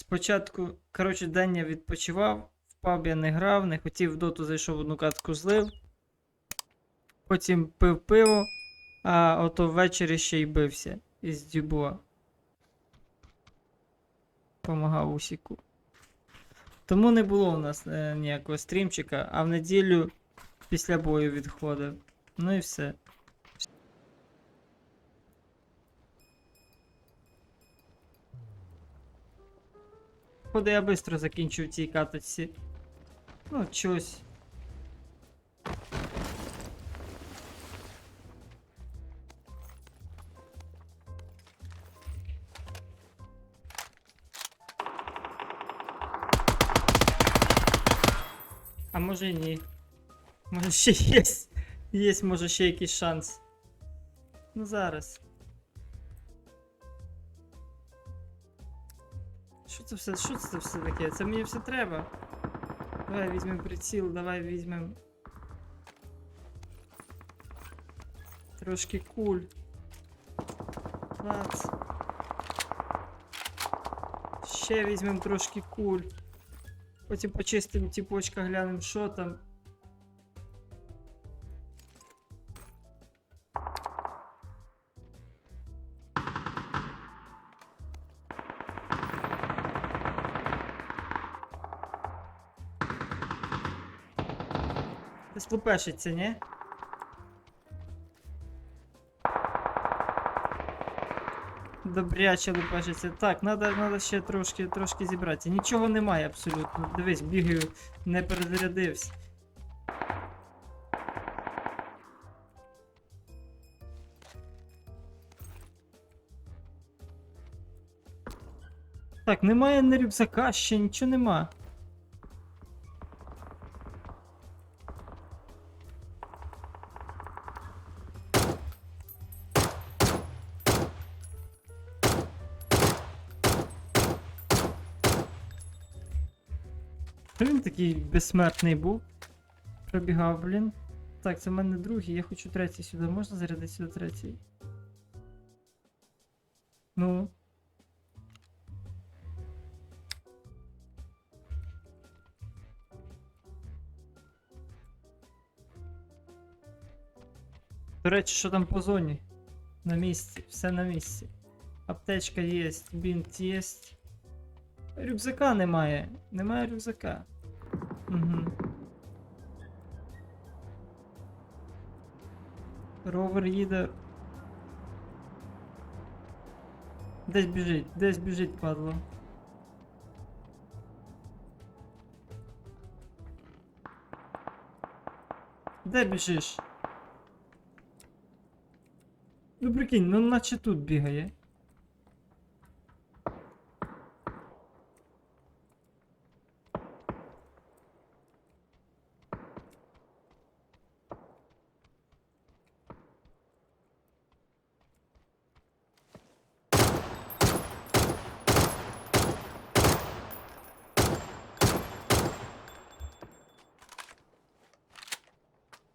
Спочатку, коротше, день я відпочивав, в паб я не грав, не хотів в доту, зайшов одну катку злив. Потім пив пиво, а ото ввечері ще й бився із Дюбуа. Помагав усіку. Тому не було у нас е, ніякого стрімчика, а в неділю після бою відходив. Ну і все. Походу я швидко закінчу в цій каточці. Ну, чогось. А може і ні. Може ще є. Є, може ще якийсь шанс. Ну зараз. Що це все? Що це все таке? Це мені все треба. Давай візьмемо приціл, давай візьмемо. Трошки куль. Клац. Ще візьмемо трошки куль. Потім почистимо тіпочка, глянемо, що там. Десь лупешиться, ні? Добряче лупешиться. Так, надо, надо ще трошки, трошки зібратися. Нічого немає абсолютно. Дивись, бігаю, не перезарядився. Так, немає на рюкзака, ще нічого нема. Такий безсмертний був. Пробігав, блін. Так, це в мене другий, я хочу третій сюди. Можна зарядити сюди третій? Ну. До речі, що там по зоні? На місці, все на місці. Аптечка є, бінт є. Рюкзака немає. Немає рюкзака. Угу. Ровер їде. Десь біжить, десь біжить, падло. Де біжиш? Ну прикинь, ну наче тут бігає.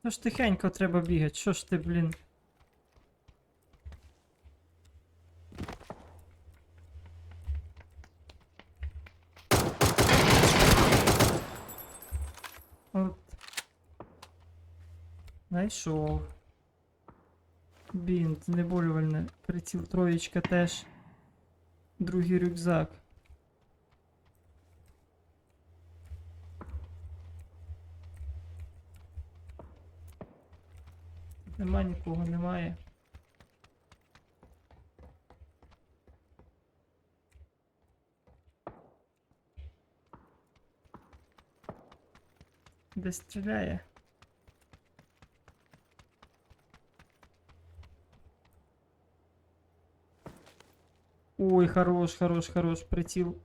Ну ж тихенько треба бігати, що ж ти, блін? От. Знайшов. Бінт, знеболювальне. Приціл троєчка теж. Другий рюкзак. Нема нікого, немає. Де стріляє? Ой, хорош, хорош, хорош, приціл.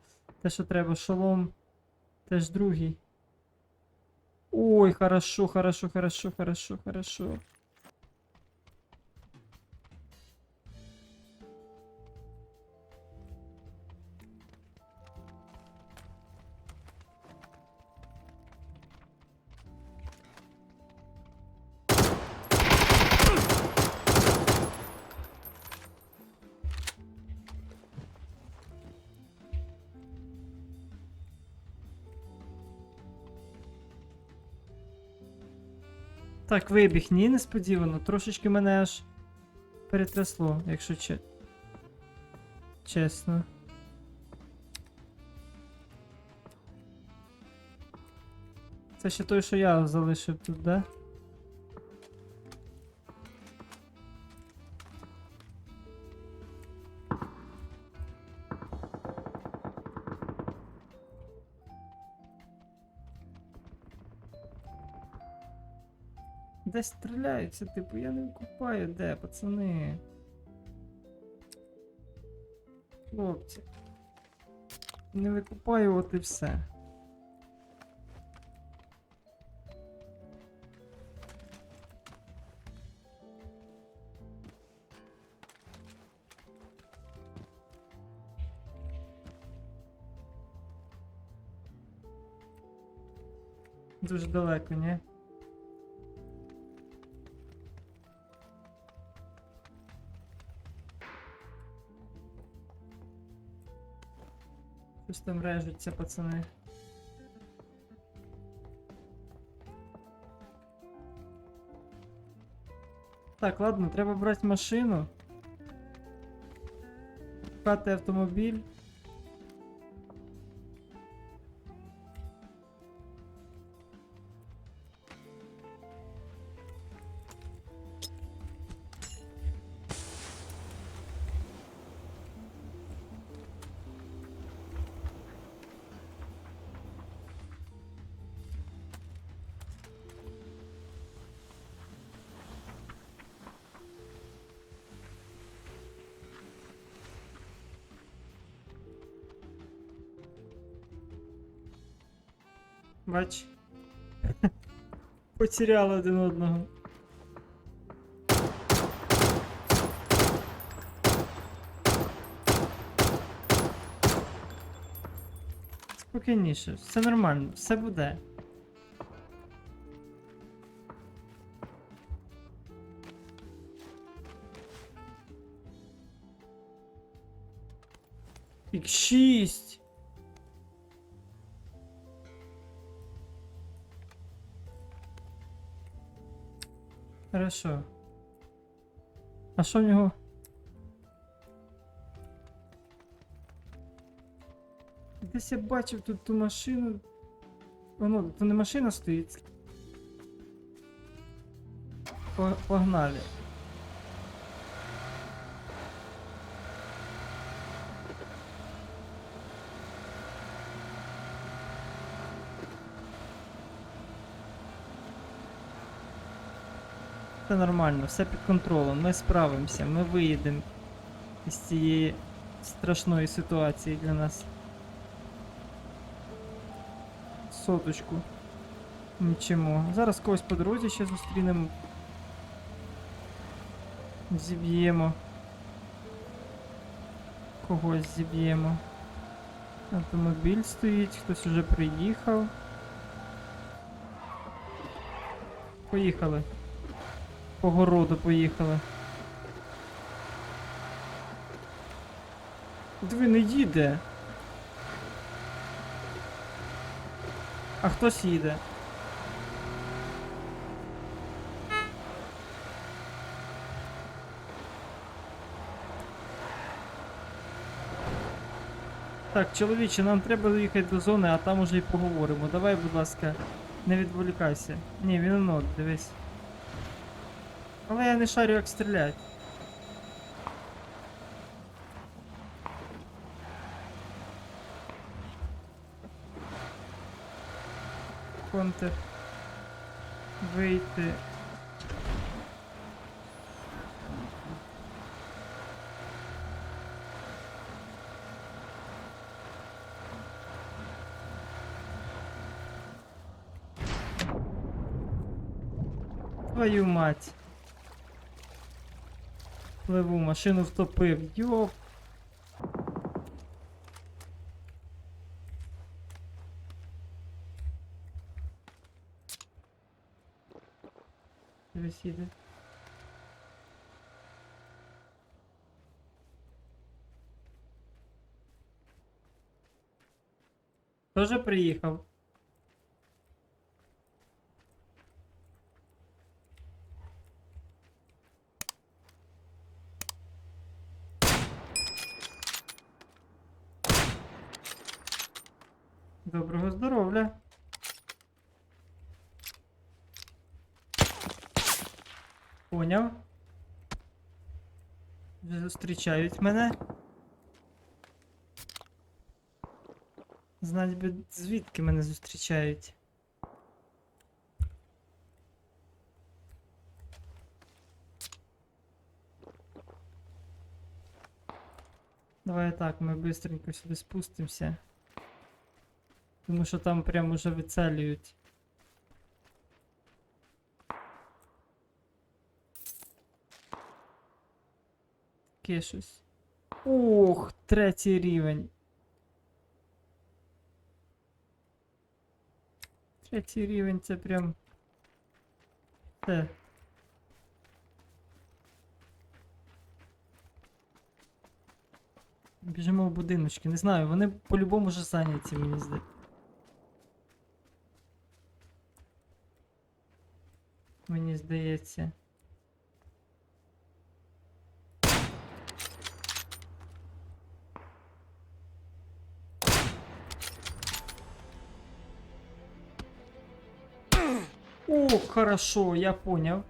Те, що треба, шолом. Теж другий. Ой, хорошо, хорошо, хорошо, хорошо, хорошо. Так, вибіг, ні, несподівано. Трошечки мене аж перетрясло, якщо че... чесно. Це ще той, що я залишив тут, да? Де стріляються, типу, я не викупаю, де, пацани. Хлопці. Не викупаю, от і все. Дуже далеко, ні? Щось там режуться, пацани. Так, ладно, треба брати машину. Шукати автомобіль. Бач. Потеряли один одного. Спокійніше, все нормально, все буде. Хорошо. А що в нього? Десь я бачив тут ту машину. Воно, то не машина стоїть. По- Погнали. Все нормально, все під контролем, ми справимося, ми виїдемо із цієї страшної ситуації для нас. Соточку. Нічого. Зараз когось по дорозі ще зустрінемо. Зіб'ємо. Когось зіб'ємо. Автомобіль стоїть, хтось уже приїхав. Поїхали. По городу поїхали. Диви, не їде. А хтось їде. Так, чоловіче, нам треба доїхати до зони, а там уже й поговоримо. Давай, будь ласка, не відволікайся. Ні, він онот, дивись. Але я не шарю, як стріляти. Контр. Вийти. Твою мать. Пливу, машину втопив. Йоп. Дивись. Тоже приїхав. зустрічають мене. Знать би, звідки мене зустрічають. Давай так, ми быстренько сюди спустимося. Тому що там прям уже вицелюють. Таке щось. Ох, третій рівень. Третій рівень це прям. Це. Біжимо в будиночки. Не знаю, вони по-любому вже зайняті, мені здається. Мені здається. О, хорошо, я понял.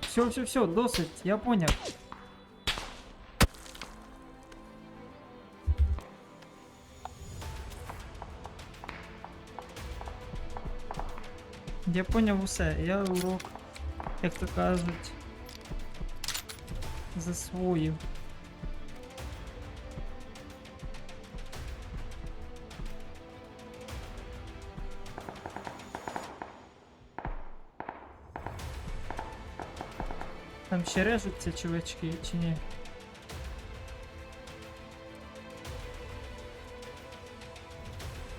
все, все, все, досить, я понял. Я поняв усе, я урок, як то кажуть, засвоїв. Там ще режуться чувачки чи ні?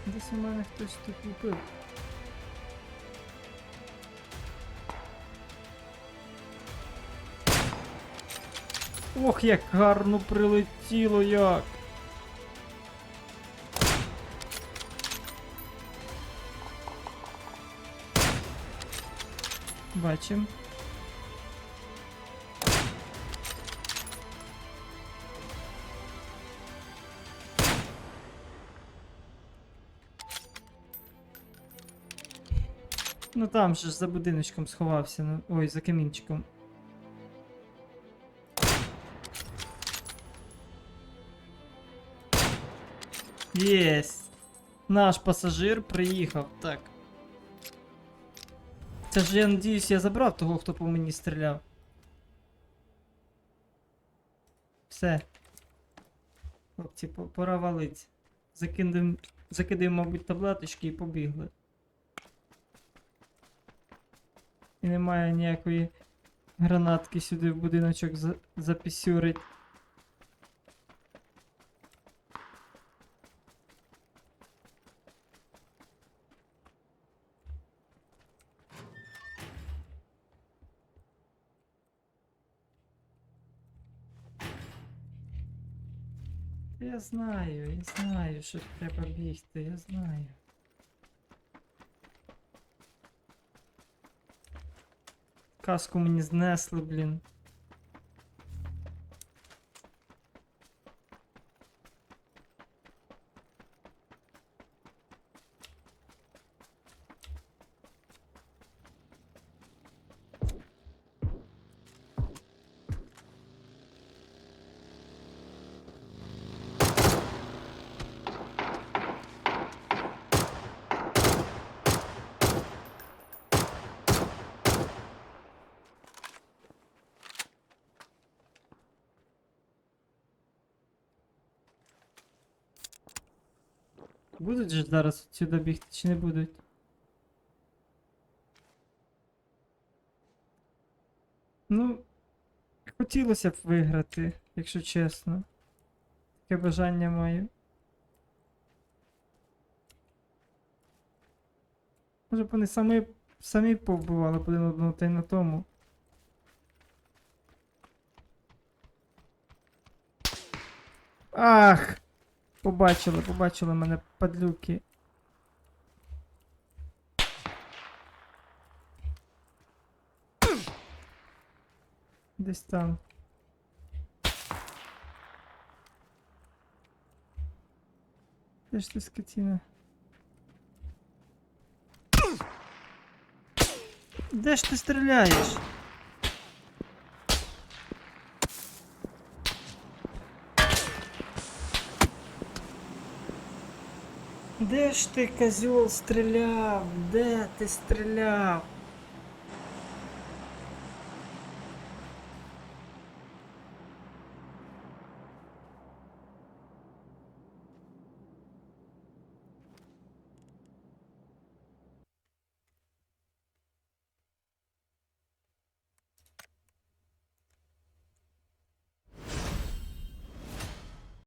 Десь у мене хтось тут купив. Ох, як гарно прилетіло як. Бачим. Ну там же ж за будиночком сховався. Ну, ой, за камінчиком. Єсть. Наш пасажир приїхав. Так. Це ж я надіюсь, я забрав того, хто по мені стріляв. Все. Хлопці, пора валить. Закидаємо, мабуть, таблеточки і побігли. І немає ніякої гранатки сюди в будиночок за запісюрить. Я знаю, я знаю, що треба бігти, я знаю. Каску мені знесли, блін. Будуть же зараз сюди бігти чи не будуть? Ну, хотілося б виграти, якщо чесно. Таке бажання маю. Може б вони самі, самі повбивали один одного та й на тому. Ах! Побачили, побачили мене падлюки. Десь там. Де ж ти скотина? Де ж ти стріляєш? Де ж ти, козьол, стріляв? Де ти стріляв?